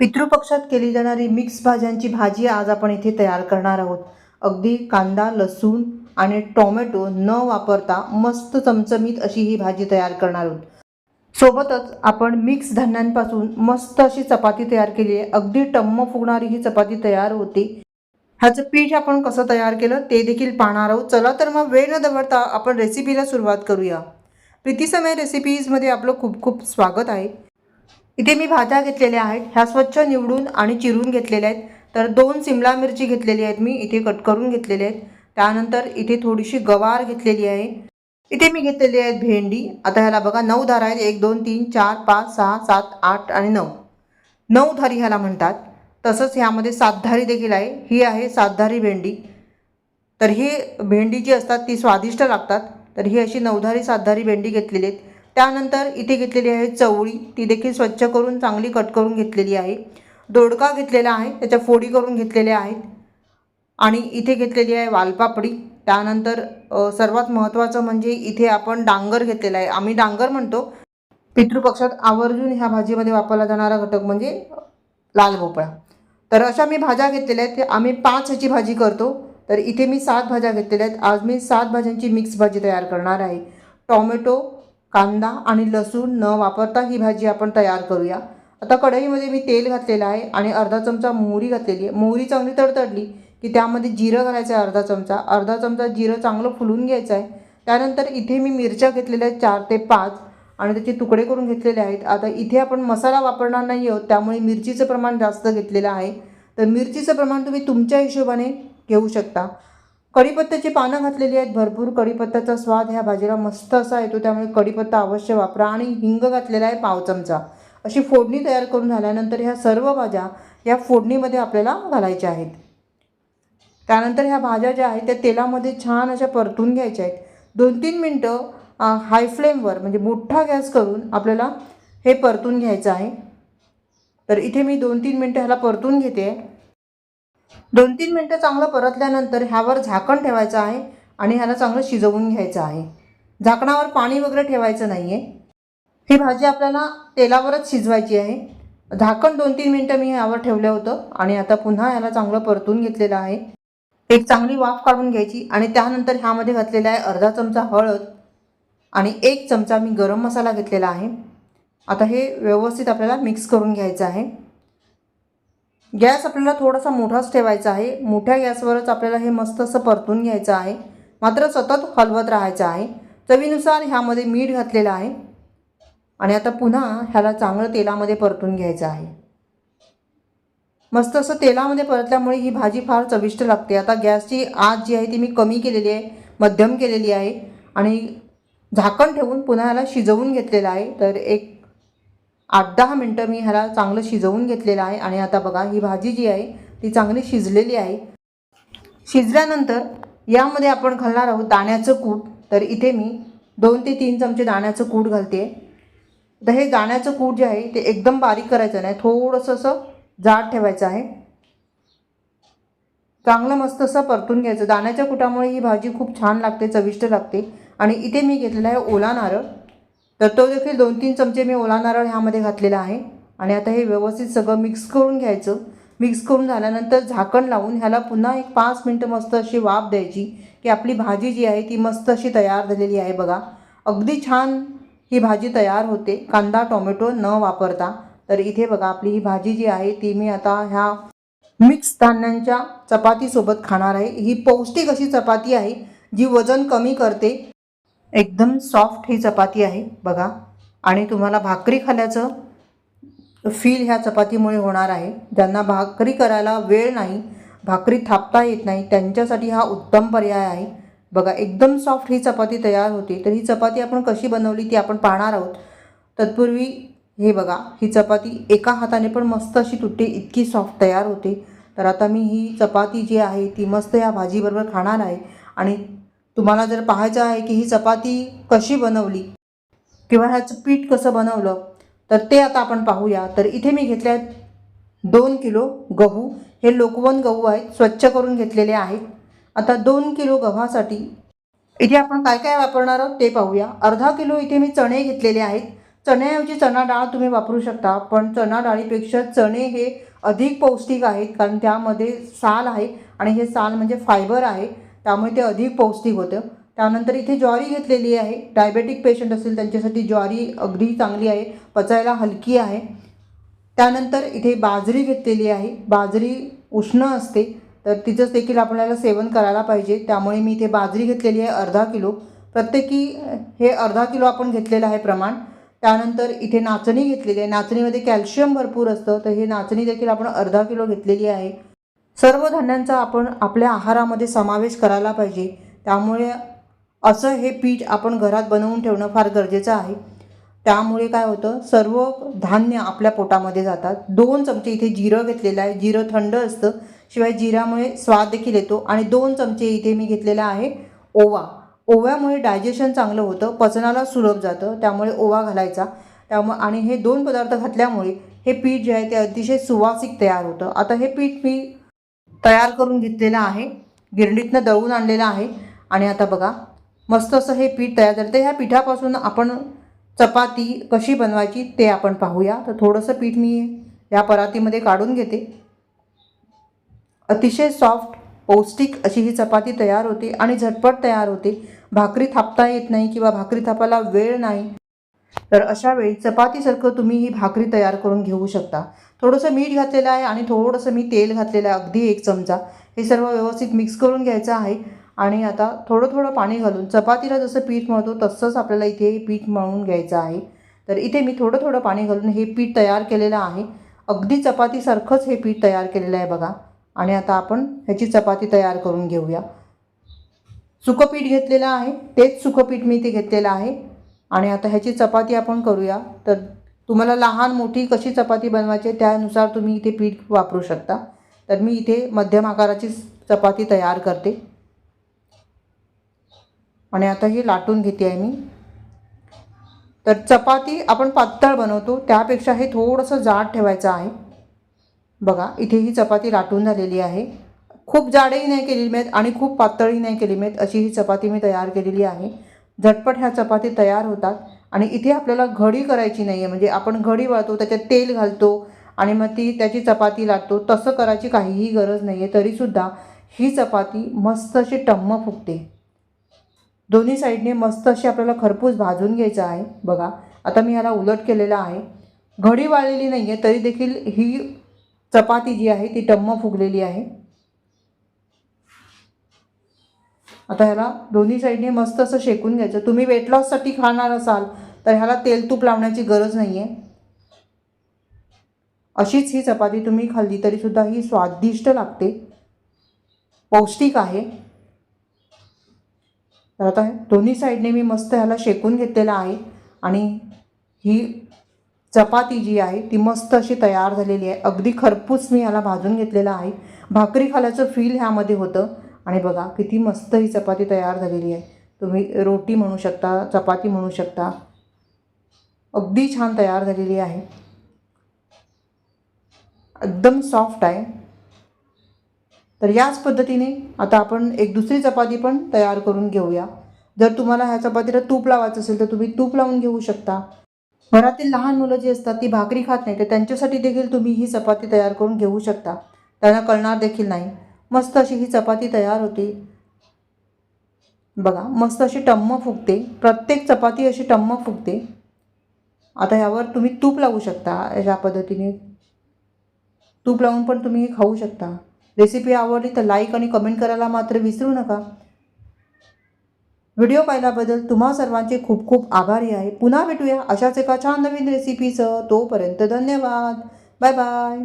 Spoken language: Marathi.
पितृपक्षात केली जाणारी मिक्स भाज्यांची भाजी आज आपण इथे तयार करणार आहोत. अगदी कांदा लसूण आणि टोमॅटो न वापरता मस्त चमचमीत अशी ही भाजी तयार करणार आहोत. सोबतच आपण मिक्स धान्यांपासून मस्त अशी चपाती तयार केली आहे. अगदी टम्म फुगणारी ही चपाती तयार होते. ह्याचं पीठ आपण कसं तयार केलं ते देखील पाहणार आहोत. चला तर मग वेळ न दवडता आपण रेसिपीला सुरुवात करूया. प्रीतीसमय रेसिपीजमध्ये आपलं खूप खूप स्वागत आहे. इथे मी भाज्या घेतलेल्या आहेत. ह्या स्वच्छ निवडून आणि चिरून घेतलेल्या आहेत. तर दोन सिमला मिरची घेतलेली आहेत मी. इथे कट करून घेतलेले आहेत. त्यानंतर इथे थोडीशी गवार घेतलेली आहे. इथे मी घेतलेली आहेत भेंडी. आता ह्याला बघा नऊ धारा आहेत. एक दोन तीन चार पाच सहा सात आठ आणि नऊ. नऊ धारी ह्याला म्हणतात. तसंच ह्यामध्ये सातधारी देखील आहे. ही आहे सातधारी भेंडी. तर ही भेंडी जी असतात ती स्वादिष्ट लागतात. तर ही अशी नऊधारी सातधारी भेंडी घेतलेली आहेत. त्यानंतर इथे घेतलेली आहे चवळी. ती देखील स्वच्छ करून चांगली कट करून घेतलेली आहे. दोडका घेतलेला आहे. त्याच्या फोडी करून घेतलेल्या आहेत. आणि इथे घेतलेली आहे वालपापडी. त्यानंतर सर्वात महत्त्वाचं म्हणजे इथे आपण डांगर घेतलेला आहे. आम्ही डांगर म्हणतो. पितृपक्षात आवर्जून ह्या भाजीमध्ये वापरला जाणारा घटक म्हणजे लाल भोपळा. तर अशा मी भाज्या घेतलेल्या आहेत. आम्ही पाच ह्याची भाजी करतो. तर इथे मी सात भाज्या घेतलेल्या आहेत. आज मी सात भाज्यांची मिक्स भाजी तयार करणार आहे. टॉमॅटो कांदा आणि लसूण न वापरता ही भाजी आपण तयार करूया. आता कढईमध्ये मी तेल घातलेलं आहे आणि अर्धा चमचा मोहरी घातलेली आहे. मोहरी चांगली तडतडली की त्यामध्ये जिरं घालायचं आहे अर्धा चमचा. अर्धा चमचा जिरं चांगलं फुलून घ्यायचं आहे. त्यानंतर इथे मी मिरच्या घेतलेल्या आहेत चार ते पाच आणि त्याचे तुकडे करून घेतलेले आहेत. आता इथे आपण मसाला वापरणार नाही आहोत त्यामुळे मिरचीचं प्रमाण जास्त घेतलेलं आहे. तर मिरचीचं प्रमाण तुम्ही तुमच्या हिशोबाने घेऊ शकता. कढीपत्त्याची पानं घातलेली आहेत. भरपूर कढीपत्त्याचा स्वाद ह्या भाजीला मस्त असा येतो. त्यामुळे कढीपत्ता अवश्य वापरा आणि हिंग घातलेला आहे पाव चमचा. अशी फोडणी तयार करून झाल्यानंतर ह्या सर्व भाज्या या फोडणीमध्ये आपल्याला घालायच्या आहेत. त्यानंतर ह्या भाज्या ज्या आहेत त्या तेलामध्ये छान अशा परतून घ्यायच्या आहेत. दोन तीन मिनटं हाय फ्लेमवर म्हणजे मोठा गॅस करून आपल्याला हे परतून घ्यायचं आहे. तर इथे मी दोन तीन मिनटं ह्याला परतून घेते. दोन तीन मिनटं चांगलं परतल्यानंतर ह्यावर झाकण ठेवायचं आहे आणि ह्याला चांगलं शिजवून घ्यायचं आहे. झाकणावर पाणी वगैरे ठेवायचं नाही आहे ही भाजी आपल्याला तेलावरच शिजवायची आहे. झाकण दोन तीन मिनटं मी ह्यावर ठेवलं होतं आणि आता पुन्हा ह्याला चांगलं परतून घेतलेलं आहे. एक चांगली वाफ काढून घ्यायची आणि त्यानंतर ह्यामध्ये घातलेला आहे अर्धा चमचा हळद आणि एक चमचा मी गरम मसाला घेतलेला आहे. आता हे व्यवस्थित आपल्याला मिक्स करून घ्यायचं आहे. गॅस आपल्याला थोडासा मोठाच ठेवायचा आहे. मोठ्या गॅसवरच आपल्याला हे मस्त असं परतून घ्यायचं आहे. मात्र सतत हलवत राहायचं आहे. चवीनुसार ह्यामध्ये मीठ घातलेलं आहे. आणि आता पुन्हा ह्याला चांगलं तेलामध्ये परतून घ्यायचं आहे. मस्त असं तेलामध्ये परतल्यामुळे ही भाजी फार चविष्ट लागते. आता गॅसची आग जी आहे ती मी कमी केलेली आहे. मध्यम केलेली आहे. आणि झाकण ठेवून पुन्हा ह्याला शिजवून घेतलेलं आहे. तर एक आठ दहा मिनटं मी ह्याला चांगलं शिजवून घेतलेलं आहे आणि आता बघा ही भाजी जी आहे ती चांगली शिजलेली आहे. शिजल्यानंतर यामध्ये आपण घालणार आहोत दाण्याचं कूट. तर इथे मी दोन ते तीन चमचे दाण्याचं कूट घालते. तर हे दाण्याचं कूट जे आहे ते एकदम बारीक करायचं नाही. थोडंसं असं जाड ठेवायचं आहे. चांगलं मस्त असं परतून घ्यायचं. दाण्याच्या कुटामुळे ही भाजी खूप छान लागते चविष्ट लागते. आणि इथे मी घेतलेला आहे ओला नारळ. तर तो देखील दोन तीन चमचे मी ओला नारळ ह्यामध्ये घातलेला आहे. आणि आता हे व्यवस्थित सगळं मिक्स करून घ्यायचं. मिक्स करून झाल्यानंतर झाकण लावून ह्याला पुन्हा एक पाच मिनटं मस्त अशी वाफ द्यायची की आपली भाजी जी आहे ती मस्त अशी तयार झालेली आहे बघा. अगदी छान ही भाजी तयार होते. कांदा टोमॅटो न वापरता. तर इथे बघा आपली ही भाजी जी आहे ती मी आता ह्या मिक्स धान्यांच्या चपातीसोबत खाणार आहे. ही पौष्टिक अशी चपाती आहे जी वजन कमी करते. एकदम सॉफ्ट ही चपाती आहे बघा. आणि तुम्हाला भाकरी खाल्याचं फील ह्या चपातीमुळे होणार आहे. ज्यांना भाकरी करायला वेळ नाही भाकरी थापता येत नाही त्यांच्यासाठी हा उत्तम पर्याय आहे. बघा एकदम सॉफ्ट ही चपाती तयार होते. तर ही चपाती आपण कशी बनवली ती आपण पाहणार आहोत. तत्पूर्वी हे बघा ही चपाती एका हाताने पण मस्त अशी तुटते इतकी सॉफ्ट तयार होते. तर आता मी ही चपाती जी आहे ती मस्त या भाजीबरोबर खाणार आहे. आणि तुम्हाला जर पाहायचं आहे की ही चपाती कशी बनवली किंवा ह्याचं पीठ कसं बनवलं तर ते आता आपण पाहूया. तर इथे मी घेतले आहेत दोन किलो गहू. हे लोकवन गहू आहेत स्वच्छ करून घेतलेले आहेत. आता दोन किलो गव्हासाठी इथे आपण काय काय वापरणार आहोत ते पाहूया. अर्धा किलो इथे मी चणे घेतलेले आहेत. चण्याऐवजी चणा डाळ तुम्ही वापरू शकता पण चणा डाळीपेक्षा चणे हे अधिक पौष्टिक आहेत कारण त्यामध्ये साल आहे आणि हे साल म्हणजे फायबर आहे. त्यामुळे ते अधिक पौष्टिक होतं. त्यानंतर इथे ज्वारी घेतलेली आहे. डायबेटिक पेशंट असेल त्यांच्यासाठी ज्वारी अगदी चांगली आहे. पचायला हलकी आहे. त्यानंतर इथे बाजरी घेतलेली आहे. बाजरी उष्ण असते. तर तिचंच देखील आपल्याला सेवन करायला पाहिजे. त्यामुळे मी इथे बाजरी घेतलेली आहे अर्धा किलो. प्रत्येकी हे अर्धा किलो आपण घेतलेलं आहे प्रमाण. त्यानंतर इथे नाचणी घेतलेली आहे. नाचणीमध्ये कॅल्शियम भरपूर असतं. तर हे नाचणी देखील आपण अर्धा किलो घेतलेली आहे. सर्व धान्यांचा आपण आपल्या आहारामध्ये समावेश करायला पाहिजे. त्यामुळे असं हे पीठ आपण घरात बनवून ठेवणं फार गरजेचं आहे. त्यामुळे काय होतं सर्व धान्य आपल्या पोटामध्ये जातात. दोन चमचे इथे जिरं घेतलेलं आहे. जिरं थंड असतं शिवाय जिऱ्यामुळे स्वाद देखील येतो. आणि दोन चमचे इथे मी घेतलेला आहे ओवा. ओव्यामुळे डायजेशन चांगलं होतं पचनाला सुलभ जातं त्यामुळे ओवा घालायचा. त्यामुळे आणि हे दोन पदार्थ घातल्यामुळे हे पीठ जे आहे ते अतिशय सुवासिक तयार होतं. आता हे पीठ मी तयार करून घेतलेलं आहे. गिरणीतनं दळून आणलेलं आहे. आणि आता बघा मस्त असं हे पीठ तयार झालं. तर ह्या पिठापासून आपण चपाती कशी बनवायची ते आपण पाहूया. तर थोडंसं पीठ मी या परातीमध्ये काढून घेते. अतिशय सॉफ्ट पौष्टिक अशी ही चपाती तयार होते आणि झटपट तयार होते. भाकरी थापता येत नाही किंवा भाकरी थापायला वेळ नाही. तर अशा वेळी चपातीसारखं तुम्ही ही भाकरी तयार करून घेऊ शकता. थोडंसं मीठ घातलेलं आहे आणि थोडंसं मी तेल घातलेलं आहे अगदी एक चमचा. हे सर्व व्यवस्थित मिक्स करून घ्यायचं आहे. आणि आता थोडं थोडं पाणी घालून चपातीला जसं पीठ मळतो तसंच आपल्याला इथे पीठ मळून घ्यायचं आहे. तर इथे मी थोडं थोडं पाणी घालून हे पीठ तयार केलेलं आहे. अगदी चपातीसारखंच हे पीठ तयार केलेलं आहे बघा. आणि आता आपण ह्याची चपाती तयार करून घेऊया. सुकं पीठ घेतलेलं आहे तेच सुकं पीठ मी इथे घेतलेलं आहे. आणि आता ह्याची चपाती आपण करूया. तर तुम्हाला लहान मोठी कशी चपाती बनवायची आहे त्यानुसार तुम्ही इथे पीठ वापरू शकता. तर मी इथे मध्यम आकाराची चपाती तयार करते. आणि आता ही लाटून घेते आहे मी. तर चपाती आपण पातळ बनवतो. त्यापेक्षा हे थोडंसं जाड ठेवायचं आहे. बघा इथे ही चपाती लाटून झालेली आहे. खूप जाडही नाही केलेली मिळत आणि खूप पातळही नाही केली मिळत अशी ही चपाती मी तयार केलेली आहे. झटपट ह्या चपाती तयार होतात. आणि इथे आपल्याला घडी करायची नाही आहे म्हणजे आपण घडी वाळतो त्याच्यात तेल घालतो आणि मग ती त्याची चपाती लागतो तसं करायची काहीही गरज नाही आहे तरीसुद्धा ही चपाती मस्त अशी टम्म फुगते. दोन्ही साईडने मस्त अशी आपल्याला खरपूस भाजून घ्यायचं आहे. बघा आता मी ह्याला उलट केलेलं आहे. घडी वाळलेली नाही आहे तरी देखील ही चपाती जी आहे ती टम्म फुगलेली आहे. आता ह्याला दोन्ही साईडने मस्त असं शेकून घ्यायचं. तुम्ही वेट लॉससाठी खाणार असाल तर ह्याला तेल तूप लावण्याची गरज नाही आहे अशीच ही चपाती तुम्ही खाल्ली तरीसुद्धा ही स्वादिष्ट लागते. पौष्टिक आहे. तर आता दोन्ही साईडने मी मस्त ह्याला शेकून घेतलेला आहे. आणि ही चपाती जी आहे ती मस्त अशी तयार झालेली आहे. अगदी खरपूस मी ह्याला भाजून घेतलेला आहे. भाकरी खाल्याचं फील ह्यामध्ये होतं. आणि बघा किती मस्त ही चपाती तयार झालेली आहे. तुम्ही रोटी म्हणू शकता चपाती म्हणू शकता. अगदी छान तयार झालेली आहे. एकदम सॉफ्ट आहे. तर याच पद्धतीने आता आपण एक दुसरी चपाती पण तयार करून घेऊया. जर तुम्हाला ह्या चपातीला तूप लावायचं असेल तर तुम्ही तूप लावून घेऊ शकता. घरातील लहान मुलं जी असतात ती भाकरी खात नाही तर त्यांच्यासाठी देखील तुम्ही ही चपाती तयार करून घेऊ शकता. त्यांना कळणार देखील नाही. मस्त अशी ही चपाती तयार होते. बघा मस्त अशी टम्म फुगते. प्रत्येक चपाती अशी टम्म फुगते. आता ह्यावर तुम्ही तूप लावू शकता अशा पद्धतीने. तूप लावून पण तुम्ही खाऊ शकता. रेसिपी आवडली तर लाईक आणि कमेंट करायला मात्र विसरू नका. व्हिडिओ पाहिल्याबद्दल तुम्हा सर्वांचे खूप खूप आभारी आहे. पुन्हा भेटूया अशाच एका छान नवीन रेसिपीसह तोपर्यंत धन्यवाद. Bye bye